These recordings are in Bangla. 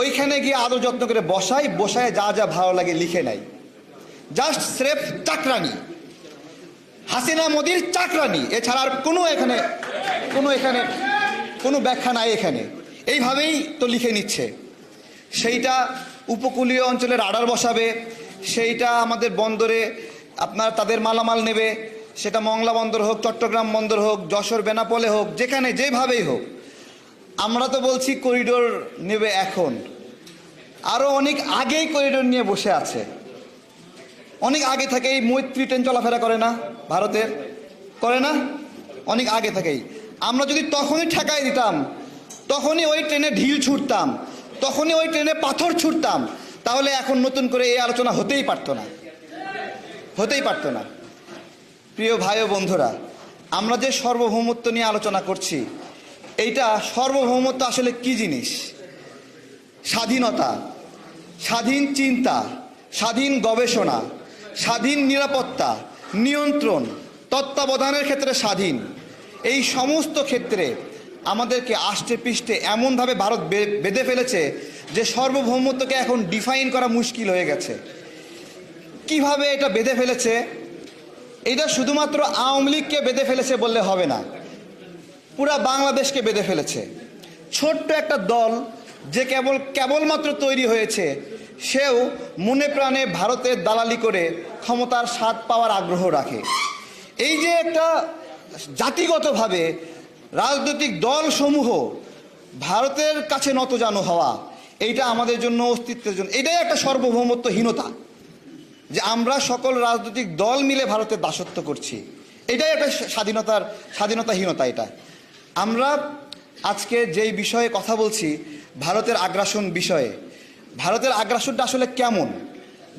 ওইখানে গিয়ে আদর যত্ন করে বসাই, বসায় যা যা ভালো লাগে লিখে নেয়। জাস্ট স্রেফ চাকরানি হাসিনা মোদির চাকরানি এছাড়া আর কোনো এখানে কোনো এখানে, কোনো ব্যাখ্যা নাই এখানে। এইভাবেই তো লিখে নিচ্ছে। সেইটা উপকূলীয় অঞ্চলে রাডার বসাবে, সেইটা আমাদের বন্দরে আপনার তাদের মালামাল নেবে, সেটা মংলা বন্দর হোক, চট্টগ্রাম বন্দর হোক, যশোর, বেনাপোলে হোক, যেখানে যেভাবেই হোক। আমরা তো বলছি করিডোর নেবে এখন। আরও অনেক আগেই করিডোর নিয়ে বসে আছে। অনেক আগে থেকেই মৈত্রী ট্রেন চলাফেরা করে না ভারতের করে না? অনেক আগে থেকেই। আমরা যদি তখনই ঠেকাই দিতাম, তখনই ওই ট্রেনে ঢিল ছুটতাম, তখনই ওই ট্রেনে পাথর ছুটতাম, তাহলে এখন নতুন করে এই আলোচনা হতেই পারতো না। হতেই পারতো না। প্রিয় ভাই ও বন্ধুরা, আমরা যে সার্বভৌমত্ব নিয়ে আলোচনা করছি এইটা সার্বভৌমত্ব আসলে কি জিনিস? স্বাধীনতা, স্বাধীন চিন্তা, স্বাধীন গবেষণা, স্বাধীন নিরাপত্তা, নিয়ন্ত্রণ, তত্ত্বাবধানের ক্ষেত্রে স্বাধীন। এই সমস্ত ক্ষেত্রে আমাদেরকে আষ্টে পৃষ্ঠে এমনভাবে ভারত বেঁধে ফেলেছে যে সার্বভৌমত্বকে এখন ডিফাইন করা মুশকিল হয়ে গেছে। কীভাবে এটা বেঁধে ফেলেছে? এটা শুধুমাত্র আওয়ামী লীগকে বেঁধে ফেলেছে বললে হবে না। পুরা বাংলাদেশকে বেঁধে ফেলেছে। ছোট্ট একটা দল যে কেবল কেবলমাত্র তৈরি হয়েছে, সেও মনে প্রাণে ভারতের দালালি করে ক্ষমতার স্বাদ পাওয়ার আগ্রহ রাখে। এই যে একটা জাতিগতভাবে রাজনৈতিক দলসমূহ ভারতের কাছে নতজানু হওয়া, এইটা আমাদের জন্য অস্তিত্বের জন্য, এটাই একটা সার্বভৌমত্বহীনতা। যে আমরা সকল রাজনৈতিক দল মিলে ভারতের দাসত্ব করছি, এটাই একটা স্বাধীনতার স্বাধীনতাহীনতা এটা। আমরা আজকে যেই বিষয়ে কথা বলছি, ভারতের আগ্রাসন বিষয়ে। ভারতের আগ্রাসনটা আসলে কেমন?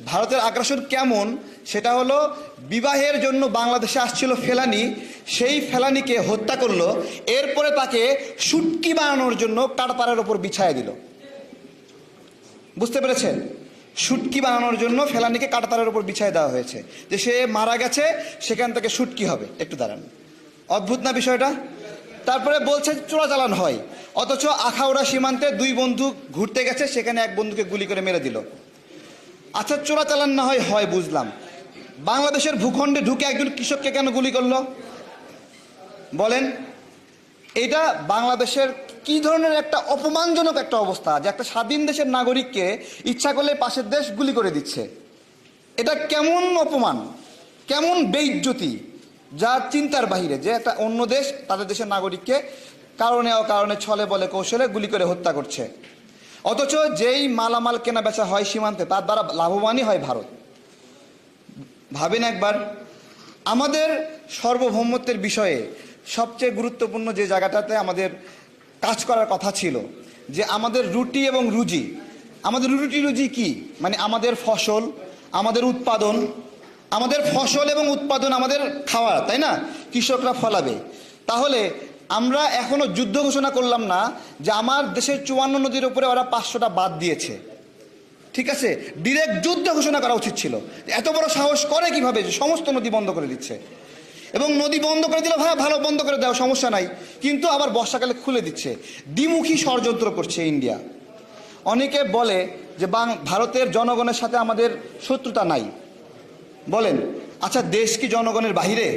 ভারতের আগ্রাসন কেমন? সেটা হলো, বিবাহের জন্য বাংলাদেশে আসছিল ফেলানি, সেই ফেলানিকে হত্যা করল, এরপরে তাকে সুটকি বানানোর জন্য কাটাতারের ওপর বিছায় দিল। বুঝতে পেরেছেন? শুটকি বানানোর জন্য ফেলানিকে কাটাতারের ওপর বিছায় দেওয়া হয়েছে। যে সে মারা গেছে, সেখান থেকে শুটকি হবে। একটু দাঁড়ান। অদ্ভুত না বিষয়টা? তারপরে বলছে চোরাচালান হয়। অথচ আখাউড়া সীমান্তে দুই বন্ধু ঘুরতে গেছে, সেখানে এক বন্ধুকে গুলি করে মেরে দিল। আচ্ছা চোরাচালান না হয় হয়, বুঝলাম। বাংলাদেশের ভূখণ্ডে ঢুকে একজন কৃষককে কেন গুলি করল? বলেন এটা বাংলাদেশের কি ধরনের একটা অপমানজনক একটা অবস্থা যে একটা স্বাধীন দেশের নাগরিককে ইচ্ছা করলে পাশের দেশ গুলি করে দিচ্ছে? এটা কেমন অপমান? কেমন বেইজ্জতি? যা চিন্তার বাহিরে, যে একটা অন্য দেশ তাদের দেশের নাগরিককে কারণে অকারণে ছলে, বলে, কৌশলে গুলি করে হত্যা করছে। অথচ যেই মালামাল কেনা বেচা হয় সীমান্তে, তার দ্বারা লাভবানই হয় ভারত। ভাবেন একবার, আমাদের সার্বভৌমত্বের বিষয়ে সবচেয়ে গুরুত্বপূর্ণ যে জায়গাটাতে আমাদের কাজ করার কথা ছিল, যে আমাদের রুটি এবং রুজি, আমাদের রুটি রুজি কি? মানে আমাদের ফসল, আমাদের উৎপাদন আমাদের ফসল এবং উৎপাদন আমাদের খাওয়া, তাই না? কৃষকরা ফলাবে। তাহলে আমরা এখনও যুদ্ধ ঘোষণা করলাম না যে আমার দেশের চুয়ান্ন নদীর উপরে ওরা পাঁচশোটা বাদ দিয়েছে। ঠিক আছে? ডিরেক্ট যুদ্ধ ঘোষণা করা উচিত ছিল। এত বড় সাহস করে কীভাবে যে সমস্ত নদী বন্ধ করে দিচ্ছে? এবং নদী বন্ধ করে দিলে ভাই, ভালো বন্ধ করে দেওয়া সমস্যা নাই। কিন্তু আবার বর্ষাকালে খুলে দিচ্ছে। দ্বিমুখী ষড়যন্ত্র করছে ইন্ডিয়া। অনেকে বলে যে বাং ভারতের জনগণের সাথে আমাদের শত্রুতা নাই। বলেন আচ্ছা দেশ কি জনগণের বাহিরে?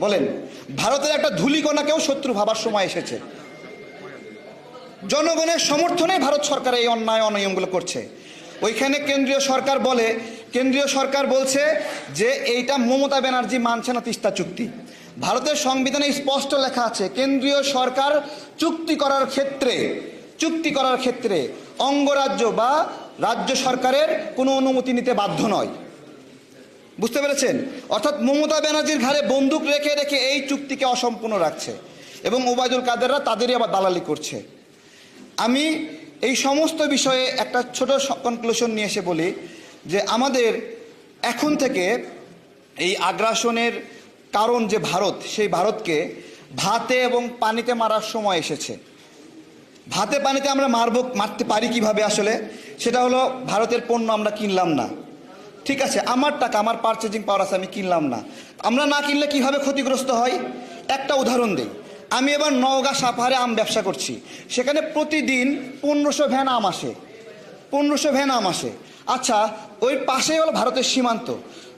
বলেন, ভারতের একটা ধূলিকণাকেও শত্রু ভাবার সময় এসেছে। জনগণের সমর্থনে ভারত সরকার এই অন্যায় অনিয়মগুলো করছে। ওইখানে কেন্দ্রীয় সরকার বলে, কেন্দ্রীয় সরকার বলছে যে এইটা মমতা ব্যানার্জি মানছে না তিস্তা চুক্তি। ভারতের সংবিধানে স্পষ্ট লেখা আছে, কেন্দ্রীয় সরকার চুক্তি করার ক্ষেত্রে, চুক্তি করার ক্ষেত্রে অঙ্গরাজ্য বা রাজ্য সরকারের কোনো অনুমতি নিতে বাধ্য নয়। বুঝতে পেরেছেন? অর্থাৎ মমতা ব্যানার্জির ঘাড়ে বন্দুক রেখে রেখে এই চুক্তিকে অসম্পূর্ণ রাখছে এবং ওবায়দুল কাদেররা তাদেরই আবার দালালি করছে। আমি এই সমস্ত বিষয়ে একটা ছোট কনক্লুশন নিয়ে এসে বলি যে আমাদের এখন থেকে এই আগ্রাসনের কারণ যে ভারত, সেই ভারতকে ভাতে এবং পানিতে মারার সময় এসেছে। ভাতে পানিতে আমরা মারব, মারতে পারি কীভাবে আসলে? সেটা হলো ভারতের পণ্য আমরা কিনলাম না। ঠিক আছে, আমার টাকা, আমার পারচেজিং পাওয়ার আছে, আমি কিনলাম না। আমরা না কিনলে কীভাবে ক্ষতিগ্রস্ত হয়? একটা উদাহরণ দিই। আমি এবার নওগাঁ সাপাহারে আম ব্যবসা করছি। সেখানে প্রতিদিন পনেরোশো ভ্যান আম আসে। পনেরোশো ভ্যান আম আসে। আচ্ছা ওই পাশেই হলো ভারতের সীমান্ত।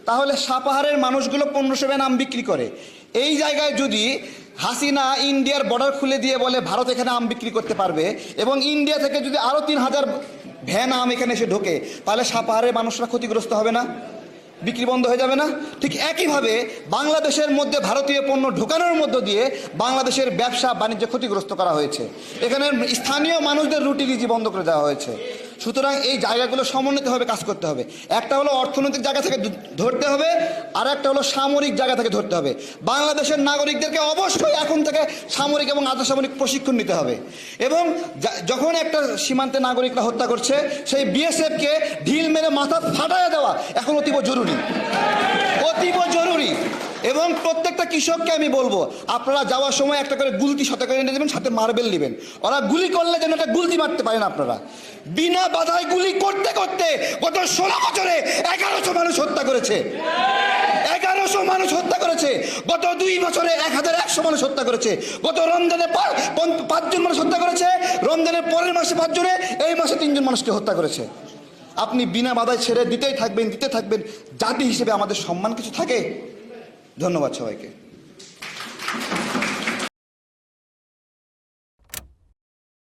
তাহলে সাপাহারের মানুষগুলো পনেরোশো ভ্যান আম বিক্রি করে। এই জায়গায় যদি হাসিনা ইন্ডিয়ার বর্ডার খুলে দিয়ে বলে, ভারত এখানে আম বিক্রি করতে পারবে এবং ইন্ডিয়া থেকে যদি আরও তিন হাজার ভ্যান আম এখানে এসে ঢোকে। তাহলে সাপাহারের মানুষরা ক্ষতিগ্রস্ত হবে না? বিক্রি বন্ধ হয়ে যাবে না? ঠিক একইভাবে বাংলাদেশের মধ্যে ভারতীয় পণ্য ঢোকানোর মধ্য দিয়ে বাংলাদেশের ব্যবসা বাণিজ্য ক্ষতিগ্রস্ত করা হয়েছে। এখানে স্থানীয় মানুষদের রুটি রুজি বন্ধ করে দেওয়া হয়েছে। সুতরাং এই জায়গাগুলো সমন্বিতভাবে কাজ করতে হবে। একটা হলো অর্থনৈতিক জায়গা থেকে ধরতে হবে, আর একটা হলো সামরিক জায়গা থেকে ধরতে হবে। বাংলাদেশের নাগরিকদেরকে অবশ্যই এখন থেকে সামরিক এবং আধা সামরিক প্রশিক্ষণ নিতে হবে। এবং যখন একটা সীমান্তে নাগরিকরা হত্যা করছে, সেই বিএসএফকে ঢিল মেরে মাথা ফাটায় দেওয়া এখন অতীব জরুরি। অতীব জরুরি। এবং প্রত্যেকটা কৃষককে আমি বলব, আপনারা যাওয়ার সময় একটা করে গুলতি সাথে করে নিয়ে দেবেন সাথে মার্বেল নেবেন। ওরা গুলি করলে যেন একটা গুলতি মারতে পারেন আপনারা। বিনা বাধায় গুলি করতে করতে গত ষোলো বছরে এগারোশো মানুষ হত্যা করেছে। এগারোশো মানুষ হত্যা করেছে। গত দুই বছরে এক হাজার একশো মানুষ হত্যা করেছে। গত রমজানে পাঁচজন মানুষ হত্যা করেছে। রমজানের পরের মাসে পাঁচজনে, এই মাসে তিনজন মানুষকে হত্যা করেছে। আপনি বিনা বাধায় ছেড়ে দিতেই থাকবেন, দিতে থাকবেন। জাতি হিসেবে আমাদের সম্মান কিছু থাকে? ধন্যবাদ সবাইকে।